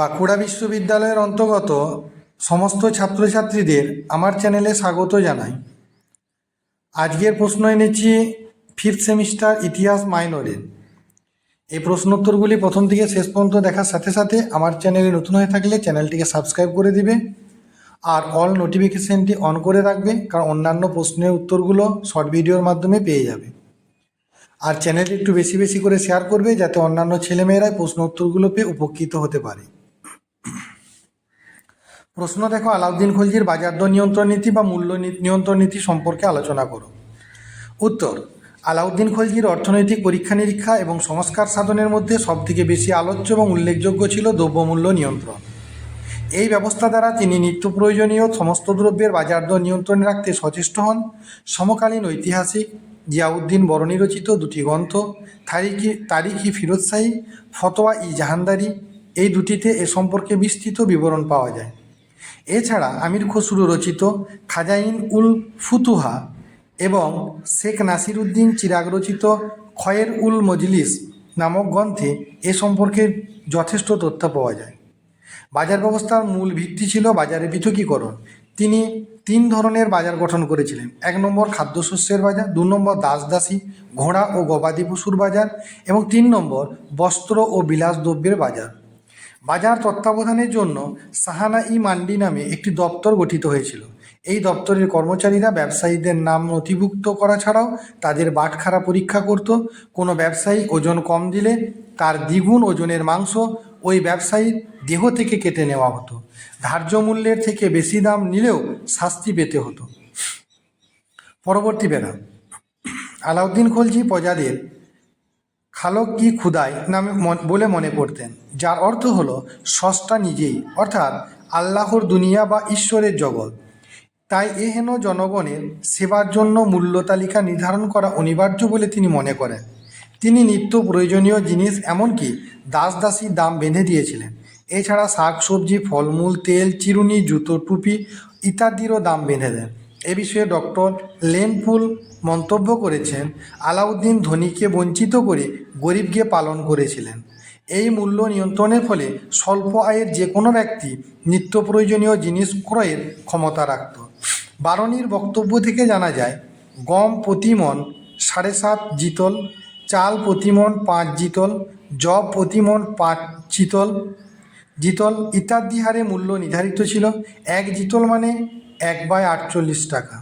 বাঁকুড়া বিশ্ববিদ্যালয়ের অন্তর্গত সমস্ত ছাত্রছাত্রীদের আমার চ্যানেলে স্বাগত জানাই। আজকের প্রশ্ন এনেছি ফিফথ সেমিস্টার ইতিহাস মাইনরের এই প্রশ্নোত্তরগুলি প্রথম থেকে শেষ পর্যন্ত দেখার সাথে সাথে আমার চ্যানেলে নতুন হয়ে থাকলে চ্যানেলটিকে সাবস্ক্রাইব করে দিবে আর অল নোটিফিকেশানটি অন করে রাখবে, কারণ অন্যান্য প্রশ্নের উত্তরগুলো শর্ট ভিডিওর মাধ্যমে পেয়ে যাবে। আর চ্যানেলটি একটু বেশি বেশি করে শেয়ার করবে, যাতে অন্যান্য ছেলেমেয়েরা প্রশ্ন উত্তরগুলো পেয়ে উপকৃত হতে পারে। প্রশ্ন দেখো, আলাউদ্দিন খলজির বাজার দর নিয়ন্ত্রণ নীতি বা মূল্য নিয়ন্ত্রণ নীতি সম্পর্কে আলোচনা করো। উত্তর, আলাউদ্দিন খলজির অর্থনৈতিক পরীক্ষা নিরীক্ষা এবং সংস্কার সাধনের মধ্যে সবথেকে বেশি আলোচ্য এবং উল্লেখযোগ্য ছিল দ্রব্যমূল্য নিয়ন্ত্রণ। এই ব্যবস্থা দ্বারা তিনি নিত্য প্রয়োজনীয় সমস্ত দ্রব্যের বাজার দর নিয়ন্ত্রণে রাখতে সচেষ্ট হন। সমকালীন ঐতিহাসিক জিয়াউদ্দিন বরণী রচিত দুটি গ্রন্থ, তারিখি তারিখি ফিরোজ শাহী ফতোয়া ই জাহানদারি, এই দুটিতে এ সম্পর্কে বিস্তৃত বিবরণ পাওয়া যায়। এছাড়া আমির খসরু রচিত খাজাইন উল ফুতুহা এবং শেখ নাসির উদ্দিন চিরাগ রচিত খয়ের উল মজলিস নামক গ্রন্থে এ সম্পর্কে যথেষ্ট তথ্য পাওয়া যায়। বাজার ব্যবস্থার মূল ভিত্তি ছিল বাজারে পৃথকীকরণ। তিনি তিন ধরনের বাজার গঠন করেছিলেন। এক নম্বর খাদ্যশস্যের বাজার, দু নম্বর দাস দাসী ঘোড়া ও গবাদি পশুর বাজার এবং তিন নম্বর বস্ত্র ও বিলাস দ্রব্যের বাজার। বাজার তত্ত্বাবধানের জন্য সাহানা ই মান্ডি নামে একটি দপ্তর গঠিত হয়েছিল। এই দপ্তরের কর্মচারীরা ব্যবসায়ীদের নাম নথিভুক্ত করা ছাড়াও তাদের বাটখারা পরীক্ষা করত। কোনো ব্যবসায়ী ওজন কম দিলে তার দ্বিগুণ ওজনের মাংস ওই ব্যবসায়ীর দেহ থেকে কেটে নেওয়া হতো। ধার্য মূল্যের থেকে বেশি দাম নিলেও শাস্তি পেতে হতো। পরবর্তী বেলা। আলাউদ্দিন খলজি প্রজাদের খালক কি খুদাই নামে বলে মনে করতেন। যার অর্থ হল, সস্তা নিজেই, অর্থাৎ আল্লাহর দুনিয়া বা ঈশ্বরের জগৎ। তাই এহেন জনগণের সেবার জন্য মূল্য তালিকা নির্ধারণ করা অনিবার্য বলে তিনি মনে করেন। তিনি নিত্য প্রয়োজনীয় জিনিস এমনকি দাস দাসীর দাম বেঁধে দিয়েছিলেন। এছাড়া শাক সবজি ফলমূল, তেল, চিরুনি, জুতো, টুপি ইত্যাদিরও দাম বেঁধে দেন। এ বিষয়ে ডক্টর লেনফুল মন্তব্য করেছেন, আলাউদ্দিন ধনীকে বঞ্চিত করে গরিবকে পালন করেছিলেন। এই মূল্য নিয়ন্ত্রণের ফলে স্বল্প আয়ের যে কোনো ব্যক্তি নিত্য প্রয়োজনীয় জিনিস ক্রয়ের ক্ষমতা রাখত। বারণীর বক্তব্য থেকে জানা যায়, গম প্রতিমন, সাড়ে সাত জিতল, চাল প্রতিমন পাঁচ জিতল জব প্রতিমন পাঁচ চিতল জিতল ইত্যাদি হারে মূল্য নির্ধারিত ছিল। এক জিতল মানে এক বাই আটচল্লিশ টাকা।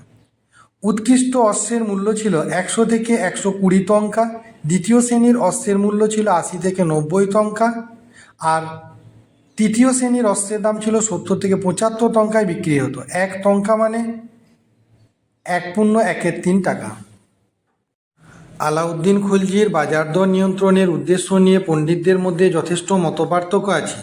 উৎকৃষ্ট অশ্বের মূল্য ছিল একশো থেকে একশো কুড়ি টঙ্কা, দ্বিতীয় শ্রেণির অশ্বের মূল্য ছিল আশি থেকে নব্বই টঙ্কা, আর তৃতীয় শ্রেণির অস্ত্রের দাম ছিল সত্তর থেকে পঁচাত্তর টঙ্কায় বিক্রি হতো। এক টঙ্কা মানে এক পূর্ণ একের তিন টাকা। আলাউদ্দিন খলজির বাজার দর নিয়ন্ত্রণের উদ্দেশ্য নিয়ে পণ্ডিতদের মধ্যে যথেষ্ট মতপার্থক্য আছে।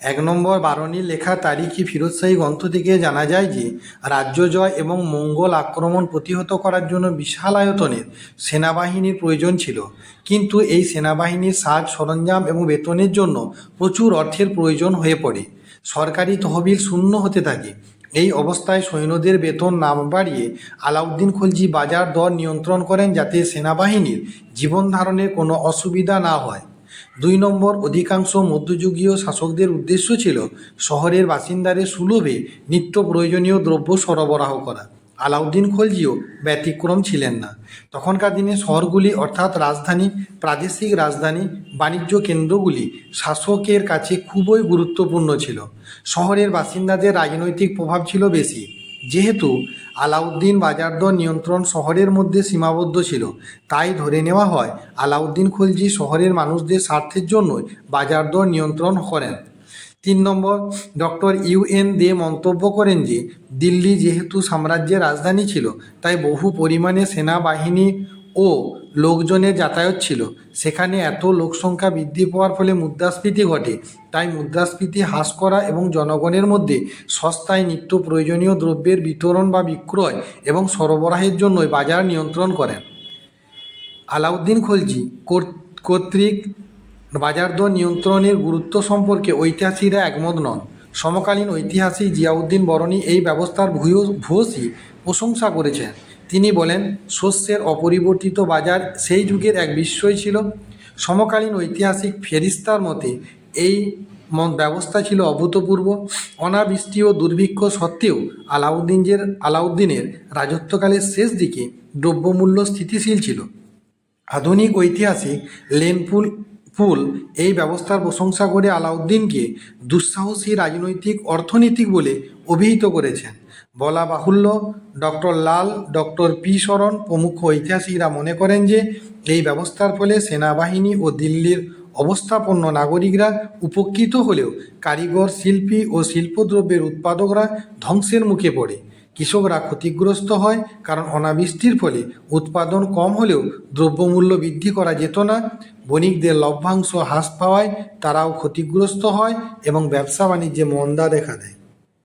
এক নম্বর বারণীর লেখা তারিখি ফিরোজশাহী গ্রন্থ থেকে জানা যায় যে, রাজ্য জয় এবং মঙ্গল আক্রমণ প্রতিহত করার জন্য বিশাল আয়তনের সেনাবাহিনীর প্রয়োজন ছিল। কিন্তু এই সেনাবাহিনীর সাজ, সরঞ্জাম এবং বেতনের জন্য প্রচুর অর্থের প্রয়োজন হয়ে পড়ে। সরকারি তহবিল শূন্য হতে থাকে। এই অবস্থায় সৈন্যদের বেতন না বাড়িয়ে আলাউদ্দিন খলজি বাজার দর নিয়ন্ত্রণ করেন যাতে সেনাবাহিনীর জীবন ধারণের কোনো অসুবিধা না হয়। দুই নম্বর অধিকাংশ মধ্যযুগীয় শাসকদের উদ্দেশ্য ছিল শহরের বাসিন্দাদের সুলভে নিত্য প্রয়োজনীয় দ্রব্য সরবরাহ করা। আলাউদ্দিন খলজিও ব্যতিক্রম ছিলেন না। তখনকার দিনে শহরগুলি অর্থাৎ রাজধানী, প্রাদেশিক রাজধানী, বাণিজ্য কেন্দ্রগুলি শাসকের কাছে খুবই গুরুত্বপূর্ণ ছিল। শহরের বাসিন্দাদের রাজনৈতিক প্রভাব ছিল বেশি। যেহেতু আলাউদ্দিন বাজারদর নিয়ন্ত্রণ শহরের মধ্যে সীমাবদ্ধ ছিল, তাই ধরে নেওয়া হয় আলাউদ্দিন খলজি শহরের মানুষদের স্বার্থের জন্যই বাজার দর নিয়ন্ত্রণ করেন। তিন নম্বর, ডক্টর ইউএন দে মন্তব্য করেন যে, দিল্লি যেহেতু সাম্রাজ্যের রাজধানী ছিল, তাই বহু পরিমাণে সেনাবাহিনী ও লোকজনের যাতায়াত ছিল। সেখানে এত লোকসংখ্যা বৃদ্ধি পাওয়ার ফলে মুদ্রাস্ফীতি ঘটে। তাই মুদ্রাস্ফীতি হ্রাস করা এবং জনগণের মধ্যে সস্তায় নিত্য প্রয়োজনীয় দ্রব্যের বিতরণ বা বিক্রয় এবং সরবরাহের জন্যই বাজার নিয়ন্ত্রণ করেন। আলাউদ্দিন খলজি কর্তৃক বাজার দর নিয়ন্ত্রণের গুরুত্ব সম্পর্কে ঐতিহাসিকরা একমত নন। সমকালীন ঐতিহাসিক জিয়াউদ্দিন বরণী এই ব্যবস্থার ভূয়, ভূয়সী প্রশংসা করেছেন। তিনি বলেন, শস্যের অপরিবর্তিত বাজার সেই যুগের এক বিস্ময় ছিল। সমকালীন ঐতিহাসিক ফেরিস্তার মতে এই ব্যবস্থা ছিল অভূতপূর্ব। অনাবৃষ্টি ও দুর্ভিক্ষ সত্ত্বেও আলাউদ্দিনের আলাউদ্দিনের রাজত্বকালের শেষ দিকে দ্রব্যমূল্য স্থিতিশীল ছিল। আধুনিক ঐতিহাসিক লেনপুল পুল এই ব্যবস্থার প্রশংসা করে আলাউদ্দিনকে দুঃসাহসী রাজনৈতিক অর্থনীতিক বলে অভিহিত করেছেন। বলা বাহুল্য, ডক্টর লাল, ডক্টর পি শরণ প্রমুখ ঐতিহাসিকরা মনে করেন যে এই ব্যবস্থার ফলে সেনাবাহিনী ও দিল্লির অবস্থাপন্ন নাগরিকরা উপকৃত হলেও কারিগর, শিল্পী ও শিল্পদ্রব্যের উৎপাদকরা ধ্বংসের মুখে পড়ে। কৃষকরা ক্ষতিগ্রস্ত হয় কারণ অনাবৃষ্টির ফলে উৎপাদন কম হলেও দ্রব্যমূল্য বৃদ্ধি করা যেত না। বণিকদের লভ্যাংশ হ্রাস পাওয়ায় তারাও ক্ষতিগ্রস্ত হয় এবং ব্যবসা বাণিজ্যে মন্দা দেখা দেয়।